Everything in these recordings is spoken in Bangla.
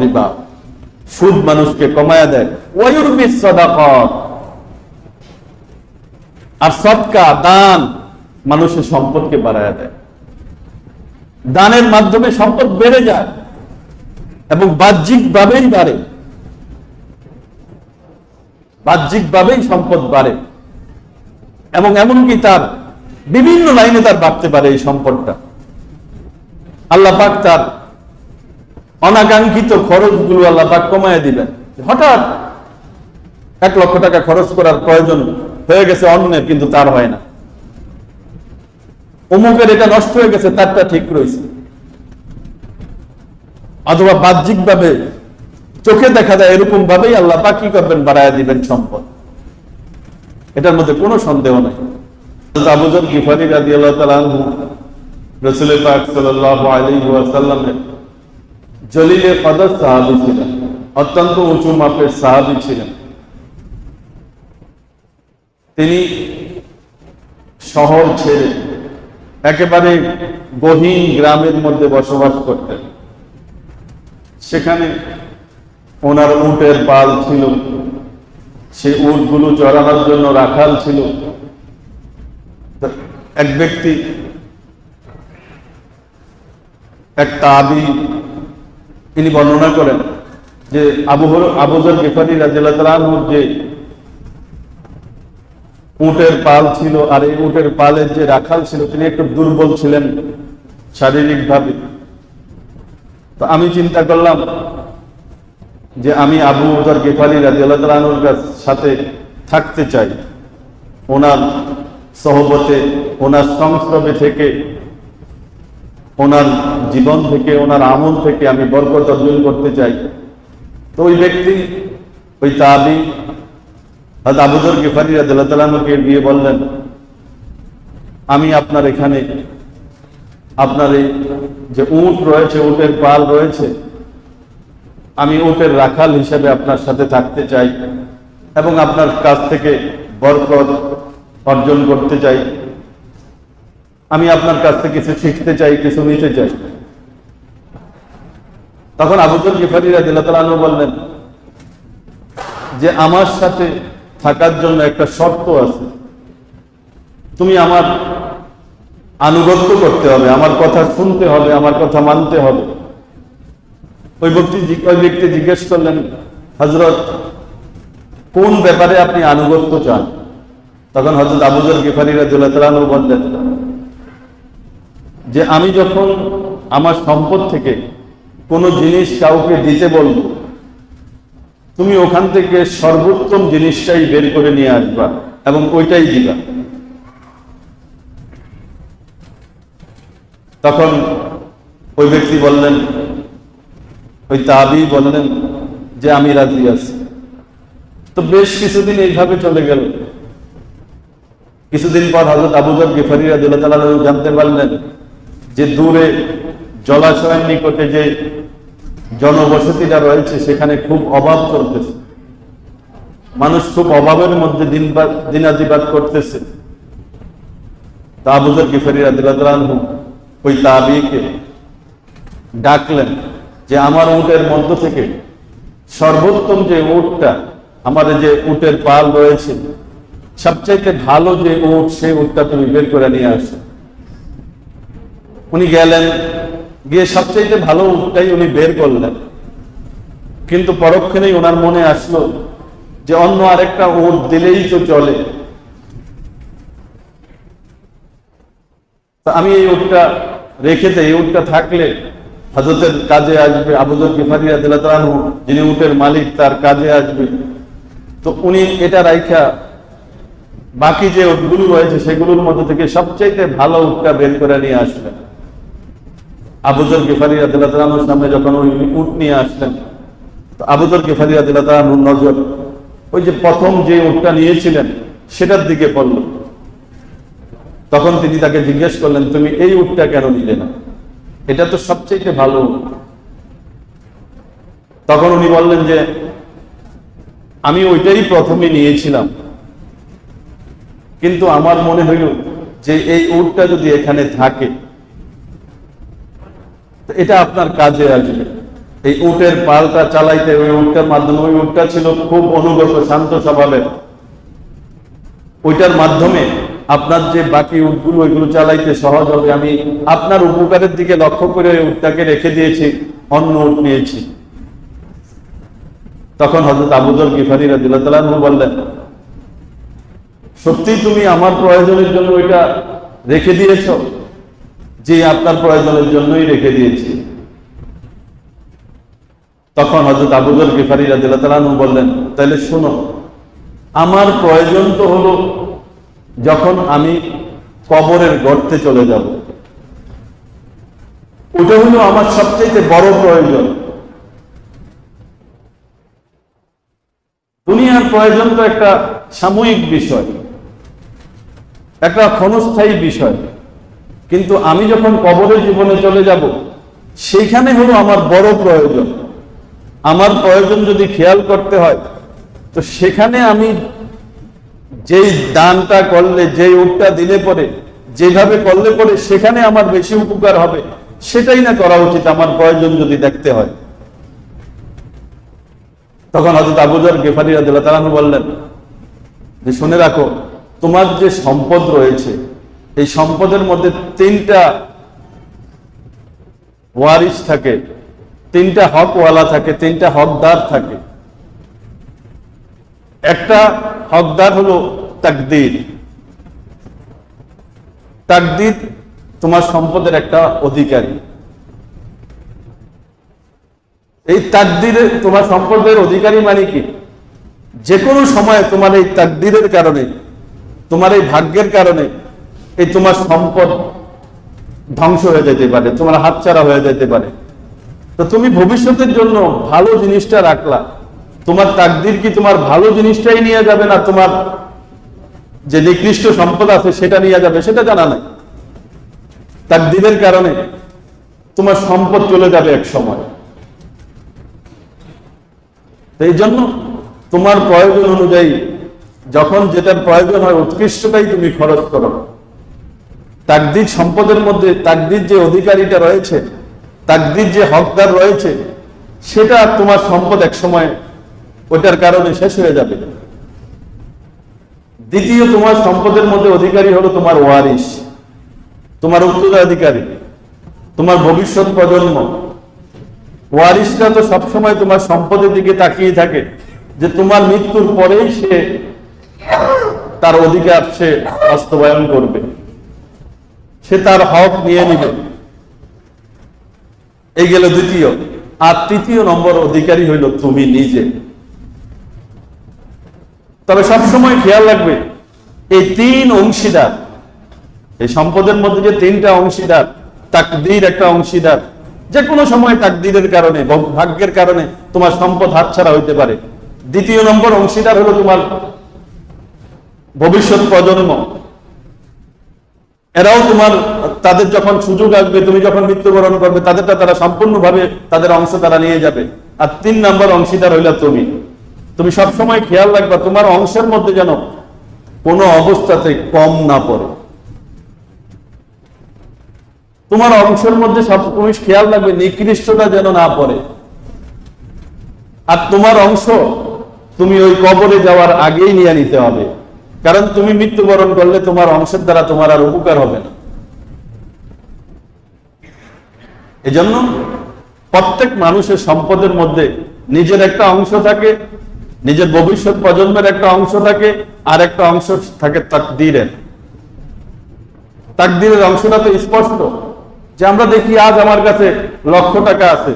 রিবা। সুদ মানুষকে কমায়া দেয়। আর সদকা, দান মানুষের সম্পদকে দেয়। দানের মাধ্যমে সম্পদ বেড়ে যায় এবং বাহ্যিক ভাবেই বাড়ে। বাহ্যিক ভাবেই সম্পদ বাড়ে। এবং এমনকি তার বিভিন্ন লাইনে তার বাড়তে পারে এই সম্পদটা। আল্লাহ পাক তার অনাকাঙ্ক্ষিত খরচগুলো আল্লাহ পাক কমায় দিবেন। হঠাৎ এক লক্ষ টাকা খরচ করার প্রয়োজন হয়ে গেছে অন্যের, কিন্তু তার হয় না। অমুকের এটা নষ্ট হয়ে গেছে, তারটা ঠিক রয়েছে। অথবা বাহ্যিক ভাবে চোখে দেখা যায় এরকম ভাবেই আল্লাহ পাক কি করবেন? বাড়ায় দিবেন সম্পদ। এটার মধ্যে কোনো সন্দেহ নাই। আবুজর গিফারি রাদি আল্লাহ রসুল পাক সাল্লাহ আলী ওয়াসাল্লামের জলিলে কদর সাহাবি ছিলেন অত্যন্ত উঁচু মাপের সাহাবি ছিলেন। তিনি শহর ছেড়ে একেবারে গহীন গ্রামের মধ্যে বসবাস করতেন। সেখানে ওনার উটের পাল ছিল, সে উটগুলো চড়ানোর জন্য রাখাল ছিল। এক ব্যক্তি, এক তাবি তিনি বর্ণনা করেন যে আবুহর আবুজর গেফারি রাজিয়ালহুর যে উটের পাল ছিল আর এই উটের পালের যে রাখাল ছিল, তিনি একটু দুর্বল ছিলেন শারীরিক ভাবে তো আমি চিন্তা করলাম যে আমি আবু উদর গেফারি রাজি আল্লাহর সাথে থাকতে চাই। ওনার সহবতে, ওনার সংস্রবে থেকে ওনার জীবন থেকে, ওনার আমল থেকে আমি বরকত অর্জন করতে চাই। তো ওই ব্যক্তি, ওই তাবি হয়তো আবুদর গেফারি রাজকে গিয়ে বললেন, আমি আপনার এখানে, আপনার এই যে উট রয়েছে, উটের পাল রয়েছে, আমি উটের রাখাল হিসেবে আপনার সাথে থাকতে চাই এবং আপনার কাছ থেকে বরকত অর্জন করতে চাই। আমি আপনার কাছ থেকে কিছু শিখতে চাই, কিছু নিতে চাই। তখন আবুদুল গিফারি রাজিল্লাহ বললেন যে, আমার সাথে থাকার জন্য একটা শর্ত আছে। তুমি আমার আনুগত্য করতে হবে, আমার কথা শুনতে হবে, আমার কথা মানতে হবে। ওই ব্যক্তি ওই ব্যক্তি জিজ্ঞেস করলেন হজরত কোন ব্যাপারে আপনি আনুগত্য চান? তখন হজরত আবুজর গিফারি রাজু বললেন যে আমি যখন আমার সম্পদ থেকে কোনো জিনিস কাউকে দিতে বলব, তুমি ওখান থেকে সর্বোত্তম জিনিসটাই বের করে নিয়ে আসবা এবং ওইটাই দিবা। তখন ওই ব্যক্তি বললেন, ওই তাবি বললেন যে আমি রাজি আছি। তো বেশ কিছুদিন এইভাবে চলে গেল। কিছুদিন পর হজরত আবুজর গেফারি রাজিল্লাহ জানতে পারলেন যে দূরে জলাশয়ের নিকটে যে জনবসতিটা রয়েছে, সেখানে খুব অভাব চলতেছে। মানুষ খুব অভাবের মধ্যে দিন দিনাজিবাদ করতেছে। তা আবুজর গিফারি রাদিল্লাহু ওই তাবিকে ডাকলেন যে, আমার উটের মধ্য থেকে সর্বোত্তম যে উটটা আমাদের যে উটের পাল রয়েছে, সবচাইতে ভালো যে উট, সেই উটটা তুমি বের করে নিয়ে আসো। উনি গেলেন, গিয়ে সবচাইতে ভালো উটটাই উনি বের করলেন। কিন্তু পরক্ষণেই ওনার মনে আসলো যে অন্য আরেকটা উট দিলেই তো চলে। আমি এই উটটা রেখে দেই, এই উটটা থাকলে হজরতের কাজে আসবে আবুজর যিনি উটের মালিক, তার কাজে আসবে। তো উনি এটা রাইখা বাকি যে উটগুলো রয়েছে, সেগুলোর মধ্যে থেকে সবচাইতে ভালো উটটা বের করে নিয়ে আসবেন আবুজর গেফারি আদিল্লাহর সামনে যখন ওই নিয়ে আসলেন আবুজর গেফারি নজর ওই যে প্রথম যে নিয়েছিলেন, সেটার দিকে পড়ল। তখন তিনি তাকে জিজ্ঞেস করলেন, তুমি এই উটটা কেন নিলে না? এটা তো সবচেয়ে ভালো তখন উনি বললেন যে, আমি ওইটাই প্রথমে নিয়েছিলাম। কিন্তু আমার মনে হইল যে এই উটটা যদি এখানে থাকে এটা আপনার কাজে আসবে। এই উটের পালটা চালাইতে ওই উটটার মাধ্যমে, ওই উটটা ছিল খুব অনুগত, শান্ত স্বভাবের। ওইটার মাধ্যমে আপনার যে বাকি উটগুলো, ওইগুলো চালাইতে সহজ হবে। আমি আপনার উপকারের দিকে লক্ষ্য করে ওই উটটাকে রেখে দিয়েছি, অন্য উট নিয়েছি। তখন হজরত আবুদর গিফারি তাআলা বললেন, সত্যি তুমি আমার প্রয়োজনের জন্য ওইটা রেখে দিয়েছ? যে আপনার প্রয়োজনের জন্যই রেখে দিয়েছি। তখন হজরত আবুদর গিফারি তাআলা বললেন তাহলে শোনো, আমার প্রয়োজন তো হলো যখন আমি কবরের গর্তে চলে যাব। ওটা হলো আমার সবচেয়ে বড় প্রয়োজন। দুনিয়ার প্রয়োজন তো একটা সাময়িক বিষয়, একটা ক্ষণস্থায়ী বিষয়। কিন্তু আমি যখন কবরের জীবনে চলে যাব, সেইখানে হলো আমার বড় প্রয়োজন। আমার প্রয়োজন যদি খেয়াল করতে হয়, তো সেখানে আমি যেই দানটা করলে, যেই উটটা দিলে পরে, যেভাবে করলে পরে সেখানে আমার বেশি উপকার হবে, সেটাই না করা উচিত আমার প্রয়োজন যদি দেখতে হয়। তখন হজরত আবুজর গেফারি তাআলা বললেন যে, শুনে রাখো, তোমার যে সম্পদ রয়েছে এই সম্পদের মধ্যে তিনটা ওয়ারিস থাকে, তিনটা হকওয়ালা থাকে, তিনটা হকদার থাকে। একটা হকদার হলো তাকদির। তাকদির তোমার সম্পদের একটা অধিকারী। এই তাকদিরে তোমার সম্পদের অধিকারী মানে কি? যে কোনো সময় তোমার এই তাকদিরের কারণে, তোমার এই ভাগ্যের কারণে এই তোমার সম্পদ ধ্বংস হয়ে যেতে পারে, তোমার হাতছাড়া হয়ে যেতে পারে। তো তুমি ভবিষ্যতের জন্য ভালো জিনিসটা রাখলা। তোমার তাকদির কি তোমার ভালো জিনিসটাই নিয়ে যাবে না তোমার যে নিকৃষ্ট সম্পদ আছে সেটা নিয়ে যাবে, সেটা জানা নাই। তাকদিরের কারণে তোমার সম্পদ চলে যাবে এক সময়। এই জন্য তোমার প্রয়োজন অনুযায়ী যখন যেটার প্রয়োজন হয়, উৎকৃষ্টটাই তুমি খরচ করো। তাকদির সম্পদের মধ্যে তাকদির যে অধিকারীটা রয়েছে, তাকদির যে হকদার রয়েছে, সেটা তোমার সম্পদ এক সময় ওইটার কারণে শেষ হয়ে যাবে। দ্বিতীয়, তোমার সম্পদের মধ্যে অধিকারী হলো তোমার ওয়ারিস তোমার উত্তরাধিকারী, তোমার ভবিষ্যৎ প্রজন্ম। ওয়ারিসরা তো সবসময় তোমার সম্পদের দিকে তাকিয়ে থাকে যে তোমার মৃত্যুর পরেই সে তার অধিকার সে বাস্তবায়ন করবে। সে তার হক নিয়ে নিবে। এই গেল দ্বিতীয়। আর তৃতীয় নম্বর অধিকারী হইল তুমি নিজে। তবে সবসময় খেয়াল রাখবে, এই তিন অংশীদার, এই সম্পদের মধ্যে যে তিনটা অংশীদার, তাকদির একটা অংশীদার যে কোনো সময় তাকদিরের কারণে ভাগ্যের কারণে তোমার সম্পদ হাতছাড়া হইতে পারে। দ্বিতীয় নম্বর অংশীদার হলো তোমার ভবিষ্যৎ প্রজন্ম। এরাও তোমার, তাদের যখন সুযোগ আসবে, তুমি যখন মৃত্যুবরণ করবে, তাদেরটা তারা সম্পূর্ণভাবে তাদের অংশ তারা নিয়ে যাবে। আর তিন নম্বর অংশীদার হইলা তুমি। তুমি সবসময় খেয়াল রাখবা, তোমার অংশের মধ্যে যেন কোনো অবস্থাতে কম না পড়ে। তোমার অংশের মধ্যে সব তুমি খেয়াল রাখবে, নিকৃষ্টতা যেন না পড়ে। আর তোমার অংশ তুমি ওই কবরে যাওয়ার আগেই নিয়ে নিতে হবে। কারণ তুমি মৃত্যুবরণ করলে তোমার অংশের দ্বারা তোমার আর উপকার হবে না। এজন্য প্রত্যেক মানুষের সম্পদের মধ্যে নিজের একটা অংশ থাকে, নিজের ভবিষ্যৎ প্রজন্মের একটা অংশ থাকে, আর একটা অংশ থাকে তাকদিরের। তাকদিরের অংশটা তো স্পষ্ট যে আমরা দেখি আজ আমার কাছে লক্ষ টাকা আছে।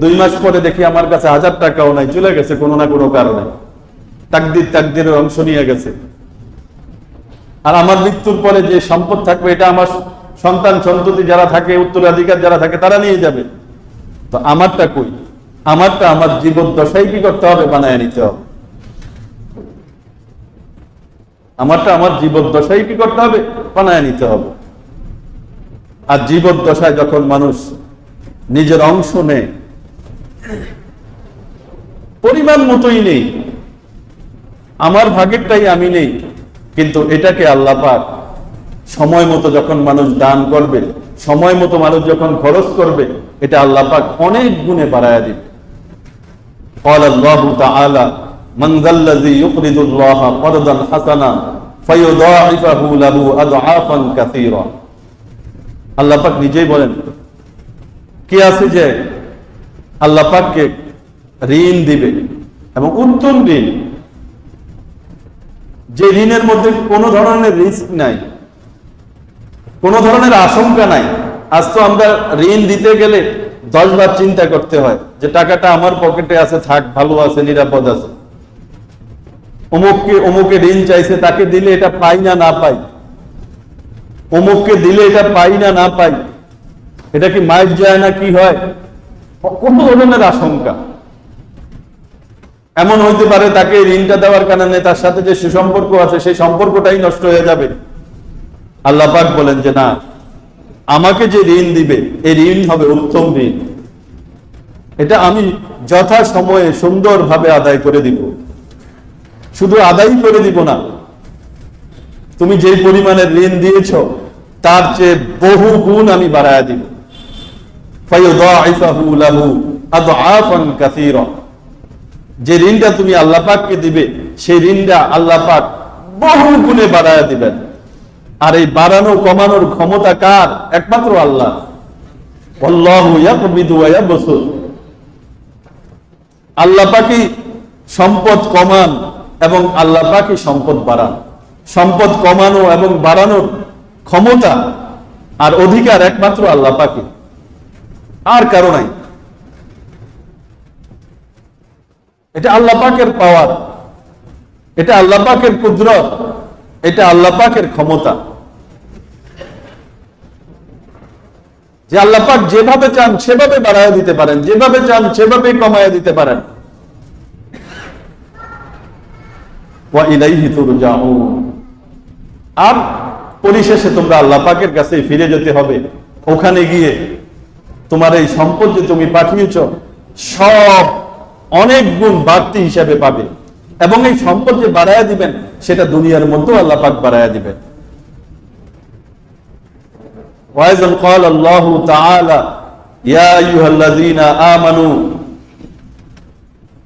দুই মাস পরে দেখি আমার কাছে হাজার টাকাও নাই, চলে গেছে কোনো না কোনো কারণে। তাকদির তাকদিরের অংশ নিয়ে গেছে। আর আমার মৃত্যুর পরে যে সম্পদ থাকবে, এটা আমার সন্তান সন্ততি যারা থাকে, উত্তরাধিকার যারা থাকে, তারা নিয়ে যাবে। তো আমারটা কই? আমারটা আমার জীবদ্দশাই কি করতে হবে, বানায় নিতে হবে। আমারটা আমার জীবদ্দশাই কি করতে হবে, বানায় নিতে হবে। আর জীবদ্দশায় যখন মানুষ নিজের অংশ নেয়, পরিমাণ মতোই নেই। আমার ভাগেরটাই আমি নেই কিন্তু এটাকে আল্লাহ পাক সময় মতো যখন মানুষ দান করবে সময় মতো মানুষ যখন খরচ করবে এটা আল্লাহ পাক অনেক গুণে বাড়ায়া দিবে قال الله تعالى من ذا الذي يقرض الله قرضا حسنا فيضاعفه له اضعافا كثيرا আল্লাহ পাক নিজেই বলেন কি আছে যে আল্লাহ পাককে ঋণ দিবে এবং উত্তম ঋণ যে ঋণের মধ্যে কোনো ধরনের রিস্ক নাই, কোনো ধরনের আশঙ্কা নাই। আজ তো আমরা ঋণ দিতে গেলে দশ বার চিন্তা করতে হয় যে টাকাটা আমার পকেটে আছে, থাক, ভালো আছে, নিরাপদ আছে। অমুককে, অমুকে ঋণ চাইছে, তাকে দিলে এটা পাই না না পাই। অমুককে দিলে এটা পাই না না পাই। এটা কি মাইক যায় না কি হয়? কোন ধরনের আশঙ্কা। এমন হইতে পারে তাকে ঋণটা দেওয়ার কারণে তার সাথে যে সুসম্পর্ক আছে, সেই সম্পর্কটাই নষ্ট হয়ে যাবে। আল্লাহ পাক বলেন যে, না, আমাকে যে ঋণ দিবে, এই ঋণ হবে উত্তম ঋণ। এটা আমি যথা সময়ে সুন্দরভাবে আদায় করে দিব। শুধু আদায় করে দিব না, তুমি যে পরিমাণের ঋণ দিয়েছ, তার চেয়ে বহু গুণ আমি বাড়ায় দিব। ফায়ুদাইফাহু লাহু আদআফান কাসীরা। যে ঋণটা তুমি আল্লাহ পাককে দিবে, সেই ঋণটা আল্লাহ পাক বহু গুণে বাড়ায় দিবেন। আর এই বাড়ানো, কমানোর ক্ষমতা কার? একমাত্র আল্লাহ। আল্লাহু পাকই সম্পদ কমান এবং আল্লাহ পাকই সম্পদ বাড়ান। সম্পদ কমানো এবং বাড়ানোর ক্ষমতা আর অধিকার একমাত্র আল্লাহ পাকি আর কারও নাই। এটা আল্লাহ পাকের পাওয়ার এটা আল্লাহ পাকের কুদরত, এটা আল্লাহ পাকের ক্ষমতা। যে আল্লাহ পাক যেভাবে চান সেভাবে বাড়ায় দিতে পারেন, যেভাবে চান সেভাবে কমায় দিতে পারেন। আর পরিশেষে তোমরা আল্লাহ পাকের কাছে ফিরে যেতে হবে। ওখানে গিয়ে তোমার এই সম্পদ যে তুমি পাঠিয়েছ, সব অনেক গুণ বাড়তি হিসাবে পাবে এবং এই সম্পদ যে বাড়ায়া দিবেন সেটা দুনিয়ার মধ্যেও আল্লাহ পাক বাড়ায়া দিবেন وأيضا قال الله تعالى يا أيها الذين آمنوا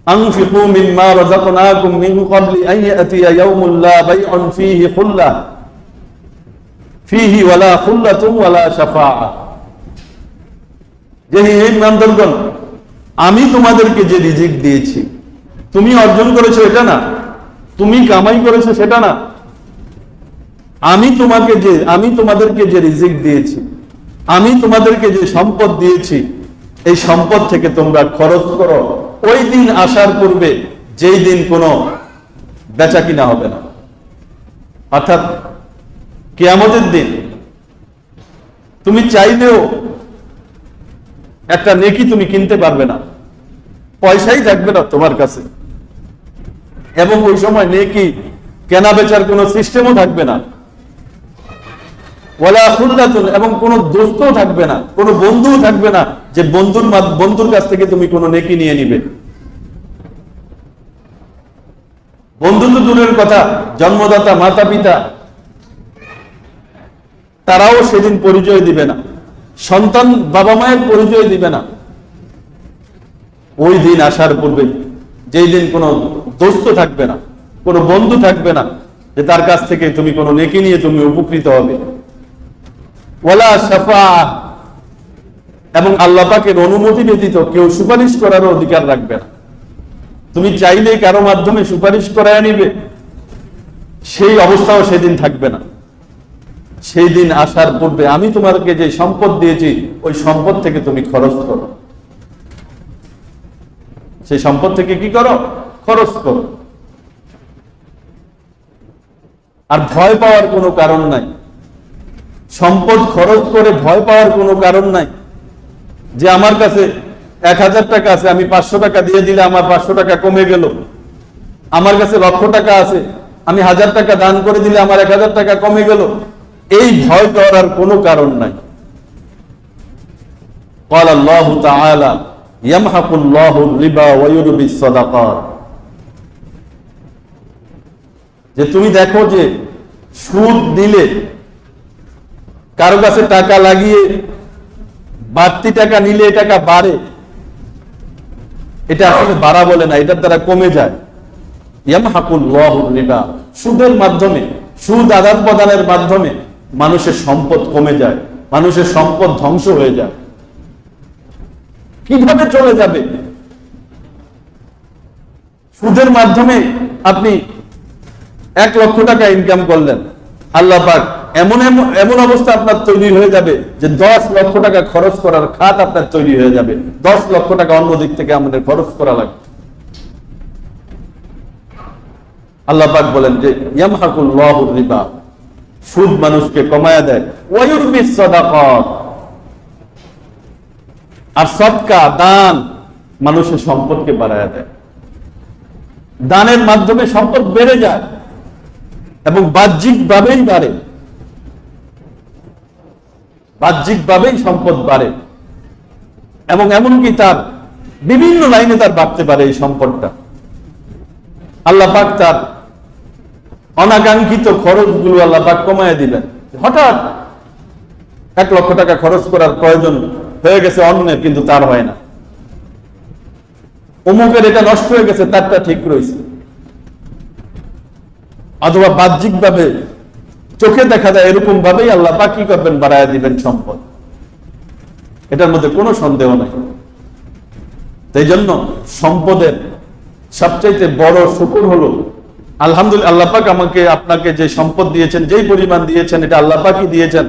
أنفقوا مما رزقناكم من قبل أن يأتي يوم لا بيع فيه خلة فيه ولا خلة ولا شفاعة যে হে ইমানদারগণ আমি তোমাদেরকে যে রিজিক দিয়েছি, তুমি অর্জন করেছ এটা না, তুমি কামাই করেছ সেটা না। আমি তোমাকে যে, আমি তোমাদেরকে যে রিজিক দিয়েছি, আমি তোমাদেরকে যে সম্পদ দিয়েছি, এই সম্পদ থেকে তোমরা খরচ করো। ওই দিন আসার পূর্বে যেই দিন কোনো বেচা কিনা হবে না। অর্থাৎ কেয়ামতের দিন তুমি চাইলেও একটা নেকি তুমি কিনতে পারবে না। পয়সাই থাকবে না তোমার কাছে। এবং ওই সময় নেকি কেনা বেচার কোনো সিস্টেমও থাকবে না। এবং কোনো দোস্তও থাকবে না, কোনো বন্ধুও থাকবে না যে বন্ধুর বন্ধুর কাছ থেকে তুমি কোনো নেকি নিয়ে নিবে। বন্ধু তো দূরের কথা, জন্মদাতা মাতা পিতা তারাও সেদিন পরিচয় দিবে না। সন্তান বাবা মায়ের পরিচয় দিবে না। ওই দিন আসার পূর্বে যেই দিন কোনো দোস্ত থাকবে না, কোনো বন্ধু থাকবে না, যে তার কাছ থেকে তুমি কোনো নেকি নিয়ে তুমি উপকৃত হবে। ওয়ালা সাফা এবং আল্লাহ পাকের অনুমতি ব্যতীত কেউ সুপারিশ করার অধিকার রাখবে না। তুমি চাইলে কারও মাধ্যমে সুপারিশ করায় নিবে, সেই অবস্থাও সেদিন থাকবে না। সেই দিন আসার পূর্বে আমি তোমাকে যে সম্পদ দিয়েছি, ওই সম্পদ থেকে তুমি খরচ করো। সেই সম্পদ থেকে কি করো খরচ করো আর ভয় পাওয়ার কোনো কারণ নাই সম্পদ খরচ করে ভয় পাওয়ার কোনো কারণ নাই যে আমার কাছে এক হাজার টাকা আছে আমি পাঁচশো টাকা দিয়ে দিলে আমার পাঁচশো টাকা কমে গেল আমার কাছে লক্ষ টাকা আছে আমি হাজার টাকা দান করে দিলে আমার এক হাজার টাকা কমে গেল এই ভয় করার কোনো কারণ নাই قال الله تعالى যে তুমি দেখো যে সুদ দিলে, কারও কাছে টাকা লাগিয়ে বাড়তি টাকা নিলে টাকা বাড়ে, এটা আসলে বাড়া বলে না, এটার দ্বারা কমে যায়। রিবা, সুদের মাধ্যমে, সুদ আদান প্রদানের মাধ্যমে মানুষের সম্পদ কমে যায়, মানুষের সম্পদ ধ্বংস হয়ে যায়। কীভাবে চলে যাবে? সুদের মাধ্যমে আপনি এক লক্ষ টাকা ইনকাম করলেন। আল্লাহ পাক এমন এমন অবস্থা আপনার তৈরি হয়ে যাবে যে দশ লক্ষ টাকা খরচ করার খাত আপনার তৈরি হয়ে যাবে। দশ লক্ষ টাকা অন্য দিক থেকে আমাদের খরচ করা লাগবে। আল্লাহ পাক বলেন যে ইয়ামহাকুল্লাহুর রিবা। সুদ মানুষকে কমায়া দেয়। ওয়ায়ুরবিস সাদাকাত। আর সদকা, দান মানুষের সম্পদকে বাড়ায়া দেয়। দানের মাধ্যমে সম্পদ বেড়ে যায় এবং বাহ্যিক ভাবেই বাড়ে। বাহ্যিক ভাবেই সম্পদ বাড়ে এবং এমনকি তার বিভিন্ন লাইনে তার বাড়তে পারে এই সম্পদটা। আল্লাহ পাক তার অনাকাঙ্ক্ষিত খরচগুলো আল্লাহ পাক কমায় দিলেন। হঠাৎ এক লক্ষ টাকা খরচ করার প্রয়োজন হয়ে গেছে অন্যের, কিন্তু তার হয় না। অমুকের এটা নষ্ট হয়ে গেছে, তারটা ঠিক রয়েছে। অথবা বাহ্যিক ভাবে চোখে দেখা যায় এরকম ভাবেই আল্লাহ পাক কি করবেন? বাড়ায় দিবেন সম্পদ। এটার মধ্যে কোনো সন্দেহ নাই। তাই জন্য সম্পদের সবচাইতে বড় শুকুর হলো, আলহামদুলিল্লাহ, আল্লাহ পাক আমাকে, আপনাকে যে সম্পদ দিয়েছেন, যেই পরিমাণ দিয়েছেন, এটা আল্লাহ পাকই দিয়েছেন।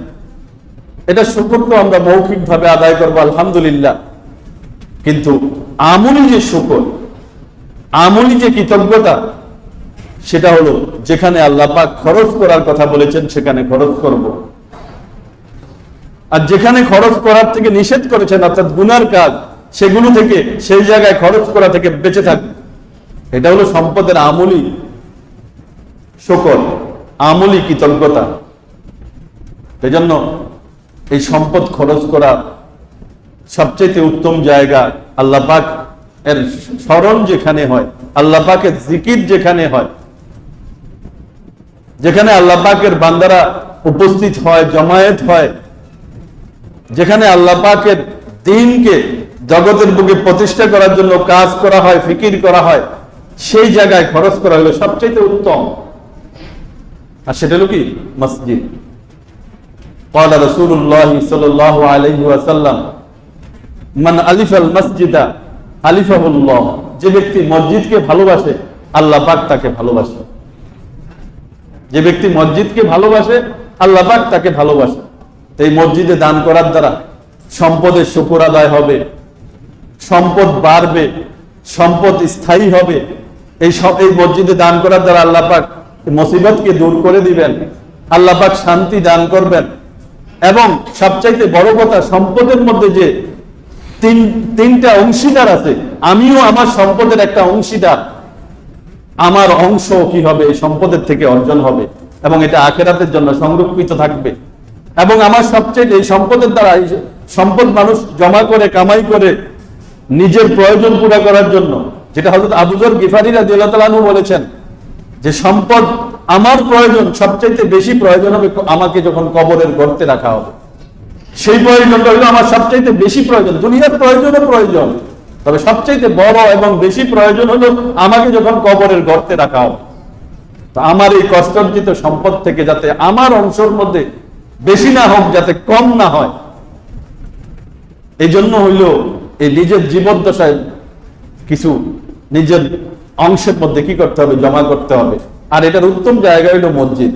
এটা শুকুর তো আমরা মৌখিক ভাবে আদায় করব, আলহামদুলিল্লাহ। কিন্তু আমলি যে শুকর, আমলি যে কৃতজ্ঞতা, সেটা হলো যেখানে আল্লাহ পাক খরচ করার কথা বলেছেন, সেখানে খরচ করব। আর যেখানে খরচ করার থেকে নিষেধ করেছেন, অর্থাৎ গুনার কাজ, সেগুলো থেকে, সেই জায়গায় খরচ করা থেকে বেঁচে থাকবে এটা হলো সম্পদের আমলি শকর, আমলি কৃতজ্ঞতা। এজন্য এই সম্পদ খরচ করা সবচেয়ে উত্তম জায়গা আল্লাহ পাক এর স্মরণ যেখানে হয়, আল্লাহ পাকের জিকির যেখানে হয়, যেখানে আল্লাহ পাকের বান্দারা উপস্থিত হয়, জমায়েত হয়, যেখানে আল্লাহ পাকের দিনকে জগতের বুকে প্রতিষ্ঠা করার জন্য কাজ করা হয়, ফিকির করা হয়, সেই জায়গায় খরচ করা হলো সবচেয়ে উত্তম। আর সেটা হলো কি? মসজিদ। قال رسول الله صلى الله عليه وسلم মান আলিফাল মসজিদা আলিফাহুল্লাহ যে ব্যক্তি মসজিদকে ভালোবাসে আল্লাহ পাক তাকে ভালোবাসে যে ব্যক্তি মসজিদকে ভালোবাসে আল্লাহ পাক তাকে ভালোবাসে তো এই মসজিদে দান করার দ্বারা সম্পদের শুকুর আদায় হবে সম্পদ বাড়বে সম্পদ স্থায়ী হবে এই সব এই মসজিদে দান করার দ্বারা আল্লাহ পাক মুসিবতকে দূর করে দিবেন আল্লাহ পাক শান্তি দান করবেন এবং সবচাইতে বড় কথা, সম্পদের মধ্যে যে তিন, তিনটা অংশীদার আছে, আমিও আমার সম্পদের একটা অংশীদার। আমার অংশ কি হবে? সম্পদের থেকে অর্জন হবে এবং এটা আখেরাতের জন্য সংরক্ষিত থাকবে। এবং আমার সবচেয়ে এই সম্পদের দ্বারা সম্পদ মানুষ জমা করে, কামাই করে নিজের প্রয়োজন পুরো করার জন্য, যেটা হজরত আবুজর গিফারিরা দিল্লাহু বলেছেন, যে সম্পদ আমার প্রয়োজন, সবচাইতে বেশি প্রয়োজন হবে আমাকে যখন কবরের গর্তে রাখা হবে। সেই প্রয়োজনটা হলো আমার সবচাইতে বেশি প্রয়োজন। দুনিয়ার প্রয়োজনও প্রয়োজন, তবে সবচাইতে বড় এবং বেশি প্রয়োজন হলো আমাকে যখন কবরের গর্তে রাখা হবে। তো আমার এই কষ্টার্জিত সম্পদ থেকে যাতে আমার অংশের মধ্যে বেশি না হোক, যাতে কম না হয় এই জন্য হইল এই নিজের জীবদ্দশায় কিছু নিজের অংশের মধ্যে কি করতে হবে, জমা করতে হবে। আর এটার উত্তম জায়গা হইল মসজিদ।